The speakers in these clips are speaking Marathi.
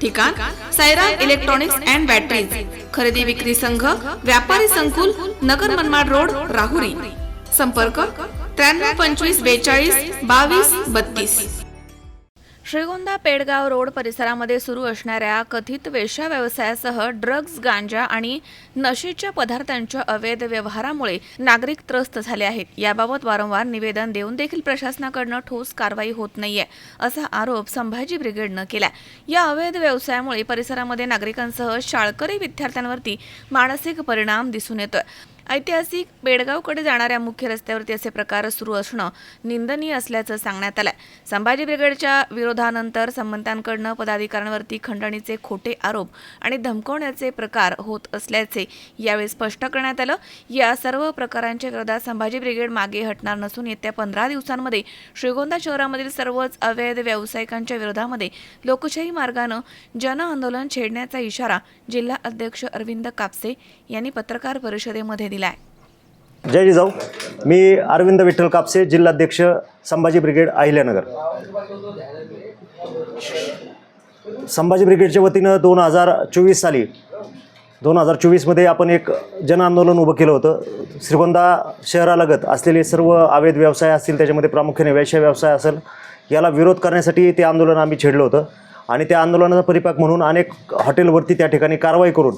ठिकाण सायरा इलेक्ट्रॉनिक्स अँड बॅटरीज खरेदी विक्री संघ व्यापारी संकुल नगर मनमाड रोड राहुरी. संपर्क त्र्याण्णव पंचवीस बेचाळीस बावीस बत्तीस. श्रीगोंदा पेडगाव रोड परिसरामध्ये सुरू असणाऱ्या कथित वेश्या व्यवसायासह ड्रग्ज गांजा आणि नशेच्या पदार्थांच्या अवैध व्यवहारामुळे नागरिक त्रस्त झाले आहेत. याबाबत वारंवार निवेदन देऊन देखील प्रशासनाकडनं ठोस कारवाई होत नाहीये असा आरोप संभाजी ब्रिगेडनं केला या अवैध व्यवसायामुळे परिसरामध्ये नागरिकांसह शाळकरी विद्यार्थ्यांवरती मानसिक परिणाम दिसून येतोय. ऐतिहासिक बेडगावकडे जाणाऱ्या मुख्य रस्त्यावरती असे प्रकार सुरू असणं निंदनीय असल्याचं सांगण्यात आलंय. संभाजी ब्रिगेडच्या विरोधानंतर संबंधांकडनं पदाधिकाऱ्यांवरती खंडणीचे खोटे आरोप आणि धमकवण्याचे प्रकार होत असल्याचे यावेळी स्पष्ट करण्यात आलं. या सर्व प्रकारांच्या विरोधात संभाजी ब्रिगेड मागे हटणार नसून येत्या पंधरा दिवसांमध्ये श्रीगोंदा शहरामधील सर्वच अवैध व्यावसायिकांच्या विरोधामध्ये लोकशाही मार्गानं जन आंदोलन छेडण्याचा इशारा जिल्हा अध्यक्ष अरविंद कापसे यांनी पत्रकार परिषदेमध्ये दिलाय जय जिजाऊ. मी अरविंद विठ्ठल कापसे जिल्हाध्यक्ष संभाजी ब्रिगेड अहिल्यानगर. संभाजी ब्रिगेडच्या वतीनं दोन हजार चोवीस साली दोन हजार चोवीसमध्ये आपण एक जन आंदोलन उभं केलं होतं. श्रीगोंदा शहरालगत असलेले सर्व अवैध व्यवसाय असतील त्याच्यामध्ये प्रामुख्याने वैश्य व्यवसाय असेल याला विरोध करण्यासाठी ते आंदोलन आम्ही छेडलं होतं. आणि त्या आंदोलनाचा परिपाक म्हणून अनेक हॉटेलवरती त्या ठिकाणी कारवाई करून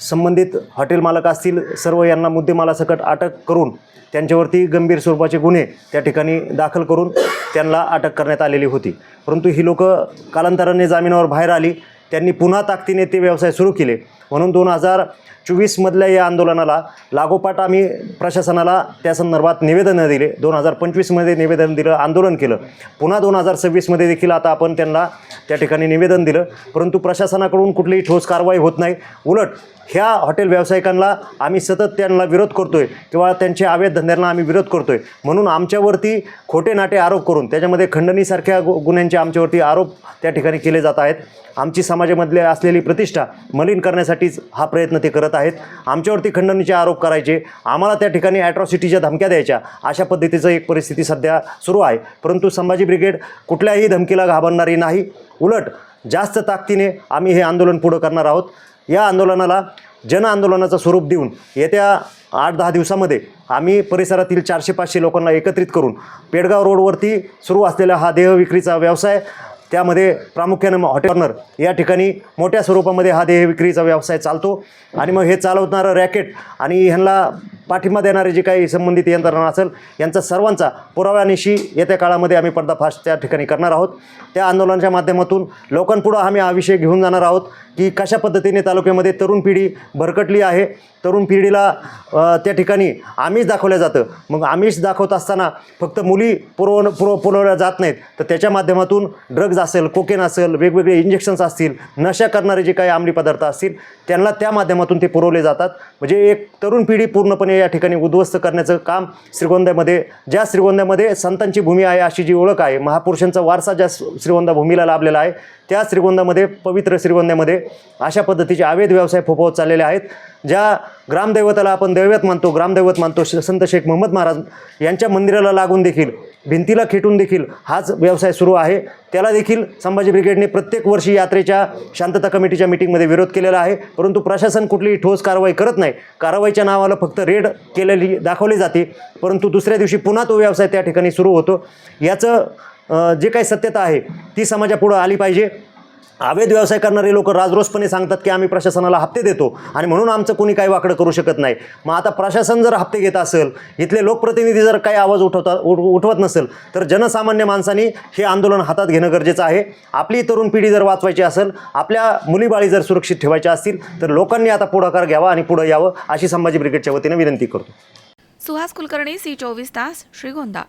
संबंधित हॉटेल मालक असतील सर्व यांना मुद्देमालासकट अटक करून त्यांच्यावरती गंभीर स्वरूपाचे गुन्हे त्या ठिकाणी दाखल करून त्यांना अटक करण्यात आलेली होती. परंतु ही लोकं कालांतराने जामिनावर बाहेर आली. त्यांनी पुन्हा ताकदीने ते व्यवसाय सुरू केले. म्हणून दोन हजार चोवीसमधल्या या आंदोलनाला लागोपाठ आम्ही प्रशासनाला त्या संदर्भात निवेदनं दिले. दोन हजार पंचवीसमध्ये निवेदन दिलं आंदोलन केलं. पुन्हा दोन हजार सव्वीसमध्ये देखील आता आपण त्यांना त्या ठिकाणी निवेदन दिलं. परंतु प्रशासनाकडून कुठलीही ठोस कारवाई होत नाही. उलट ह्या हॉटेल व्यावसायिकांना आम्ही सतत त्यांना विरोध करतोय किंवा त्यांच्या अवैध धंद्यांना आम्ही विरोध करतोय. म्हणून आमच्यावरती खोटे नाटे आरोप करून त्याच्यामध्ये खंडणीसारख्या गु गुन्ह्यांचे आमच्यावरती आरोप त्या ठिकाणी केले जात आहेत. आमची समाजामधले असलेली प्रतिष्ठा मलिन करण्यासाठीच हा प्रयत्न ते करत आहेत. आमच्यावरती खंडणीचे आरोप करायचे. आम्हाला त्या ठिकाणी ॲट्रॉसिटीच्या धमक्या द्यायच्या. अशा पद्धतीचं एक परिस्थिती सध्या सुरू आहे. परंतु संभाजी ब्रिगेड कुठल्याही धमकीला घाबरणारी नाही. उलट जास्त ताकदीने आम्ही हे आंदोलन पुढं करणार आहोत. या आंदोलनाला जन आंदोलनाचं स्वरूप देऊन येत्या आठ दहा दिवसामध्ये आम्ही परिसरातील चारशे पाचशे लोकांना एकत्रित करून पेडगाव रोडवरती सुरू असलेला हा देहविक्रीचा व्यवसाय त्यामध्ये प्रामुख्यानं हॉटेल कॉर्नर या ठिकाणी मोठ्या स्वरूपामध्ये हा देहविक्रीचा व्यवसाय चालतो. आणि मग हे चालवणारं रॅकेट आणि ह्यांना पाठिंबा देणारे जे काही संबंधित यंत्रणा असेल यांचा सर्वांचा पुराव्यानिशी येत्या काळामध्ये आम्ही पर्दाफाश त्या ठिकाणी करणार आहोत. त्या आंदोलनाच्या माध्यमातून लोकांपुढं आम्ही हा विषय घेऊन जाणार आहोत की कशा पद्धतीने तालुक्यामध्ये तरुण पिढी भरकटली आहे तरुण पिढीला त्या ठिकाणी आमिष दाखवलं जातं. मग आमिष दाखवत असताना फक्त मुली पुरव पुरव पुरवल्या जात नाहीत. तर त्याच्या माध्यमातून ड्रग्ज असेल कोकेन असेल वेगवेगळे इंजेक्शन्स असतील नशा करणारे जे काही अंमली पदार्थ असतील त्यांना त्या माध्यमातून ते पुरवले जातात. म्हणजे एक तरुण पिढी पूर्णपणे या ठिकाणी उद्ध्वस्त करण्याचं काम श्रीगोंद्यामध्ये ज्या श्रीगोंद्यामध्ये संतांची भूमी आहे अशी जी ओळख आहे महापुरुषांचा वारसा ज्या श्रीगोंदा भूमीला लाभलेला आहे त्या श्रीगोंदामध्ये पवित्र श्रीगोंद्यामध्ये अशा पद्धतीचे अवैध व्यवसाय फोफवत चाललेले आहेत. ज्या ग्रामदैवताला आपण दैवत मानतो ग्रामदैवत मानतो श- संत शेख मोहम्मद महाराज यांच्या मंदिराला लागून देखील भिंतीला खेटून देखील हाच व्यवसाय सुरू आहे. त्याला देखील संभाजी ब्रिगेडने प्रत्येक वर्षी यात्रेच्या शांतता कमिटीच्या मिटिंगमध्ये विरोध केलेला आहे. परंतु प्रशासन कुठलीही ठोस कारवाई करत नाही. कारवाईच्या नावाला फक्त रेड केलेली दाखवली जाते. परंतु दुसऱ्या दिवशी पुन्हा तो व्यवसाय त्या ठिकाणी सुरू होतो. याचं जे काही सत्यता आहे ती समाजापुढं आली पाहिजे. अवैध व्यवसाय करणारे लोक राजरोसपणे सांगतात की आम्ही प्रशासनाला हप्ते देतो आणि म्हणून आमचं कोणी काही वाकडं करू शकत नाही. मग आता प्रशासन जर हप्ते घेत असेल इथले लोकप्रतिनिधी जर काही आवाज उठवता उठ उठवत नसेल तर जनसामान्य माणसांनी हे आंदोलन हातात घेणं गरजेचं आहे. आपली तरुण पिढी जर वाचवायची असेल आपल्या मुलीबाळी जर सुरक्षित ठेवायच्या असतील तर लोकांनी आता पुढाकार घ्यावा आणि पुढं यावं अशी संभाजी ब्रिगेडच्या वतीनं विनंती करतो. सुहास कुलकर्णी सी चोवीस तास श्रीगोंदा.